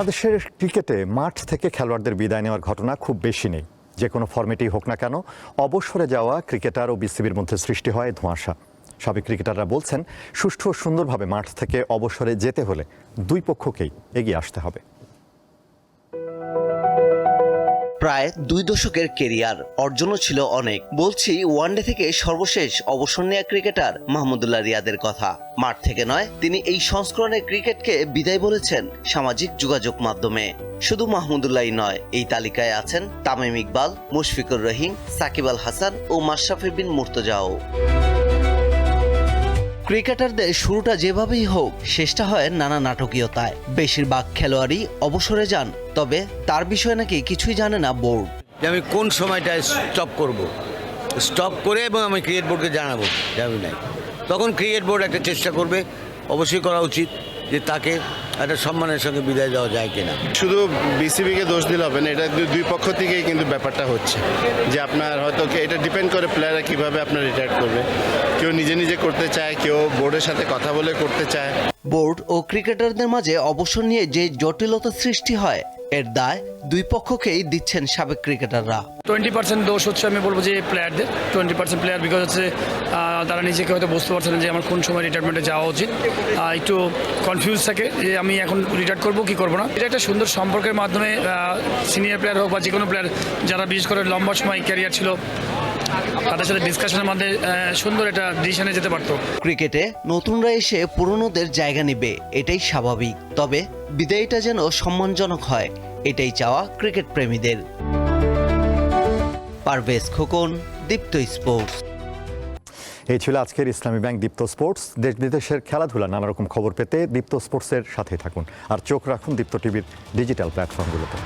বাংলাদেশের ক্রিকেটে মাঠ থেকে খেলোয়াড়দের বিদায় নেওয়ার ঘটনা খুব বেশি নেই। যে কোনো ফর্মেটেই হোক না কেন, অবসরে যাওয়া ক্রিকেটার ও বিসিবির মধ্যে সৃষ্টি হয় ধোঁয়াশা। সাবেক ক্রিকেটাররা বলছেন, সুষ্ঠু ও সুন্দরভাবে মাঠ থেকে অবসরে যেতে হলে দুই পক্ষকেই এগিয়ে আসতে হবে। প্রায় দুই দশকের কেরিয়ার অর্জনও ছিল অনেক। বলছি ওয়ানডে থেকে সর্বশেষ অবসর নেয়া ক্রিকেটার মাহমুদুল্লাহ রিয়াদের কথা। মাঠ থেকে নয়, তিনি এই সংস্করণের ক্রিকেটকে বিদায় বলেছেন সামাজিক যোগাযোগ মাধ্যমে। শুধু মাহমুদুল্লাহই নয়, এই তালিকায় আছেন তামিম ইকবাল, মুশফিকুর রহিম, সাকিব আল হাসান ও মাশরাফি বিন মুর্তজাও। ক্রিকেটারদের শুরুটা যেভাবেই হোক, শেষটা হয় নানা নাটকীয়তায়। বেশিরভাগ খেলোয়াড়ই অবসরে যান, তবে তার বিষয়ে নাকি কিছুই জানে না বোর্ড। যে আমি কোন সময়টায় স্টপ করব? স্টপ করে এবং আমি ক্রিকেট বোর্ডকে জানাব যাবি নাই। তখন ক্রিকেট বোর্ড একটা চেষ্টা করবে অবশ্যই করা উচিত যে তাকে একটা সম্মানের সঙ্গে বিদায় দেওয়া যায় কিনা। শুধু বিসিবিকে দোষ দিলে হবে না এটা দু- দুই পক্ষ থেকেই কিন্তু ব্যাপারটা হচ্ছে। যে আপনার হয়তো কে- এটা ডিপেন্ড করে প্লেয়াররা কীভাবে আপনার রিটায়ার করবে। কেউ নিজে নিজে করতে চায় কেউ বোর্ডের সাথে কথা বলে করতে চায়। বোর্ড ও ক্রিকেটারদের মাঝে অবসর নিয়ে যে জটিলতা সৃষ্টি হয় এর দায় দুই পক্ষকেই দিচ্ছেন সাবেক ক্রিকেটাররা। টোয়েন্টি পার্সেন্ট দোষ হচ্ছে, আমি বলব যে প্লেয়ারদের। টোয়েন্টি পার্সেন্ট প্লেয়ার বিকজ হচ্ছে তারা নিজেকে হয়তো বুঝতে পারছে না যে আমার কোন সময় রিটায়ারমেন্টে যাওয়া উচিত। একটু কনফিউজ থাকে যে আমি এখন রিটায়ার করব, কি করব না। এটা একটা সুন্দর সম্পর্কের মাধ্যমে সিনিয়র প্লেয়ার হোক বা যে কোনো প্লেয়ার যারা বিশেষ করে লম্বা সময় ক্যারিয়ার ছিল তাদের সাথে ডিসকাশনের মাধ্যমে আহ, সুন্দর একটা ডিসিশনে যেতে পারতো। ক্রিকেটে নতুনরা এসে পুরনোদের জায়গা নিবে এটাই স্বাভাবিক। তবে বিদায়টা যেন সম্মানজনক হয় এটাই চাওয়া ক্রিকেট প্রেমীদের। পারভেজ খোকন দীপ্ত স্পোর্টস। এই ছিল আজকের ইসলামী ব্যাংক দীপ্ত স্পোর্টস। দেশ বিদেশের খেলাধুলা নানা রকম খবর পেতে দীপ্ত স্পোর্টসের সাথে থাকুন। আর চোখ রাখুন দীপ্ত টিভির ডিজিটাল প্ল্যাটফর্মগুলোতে।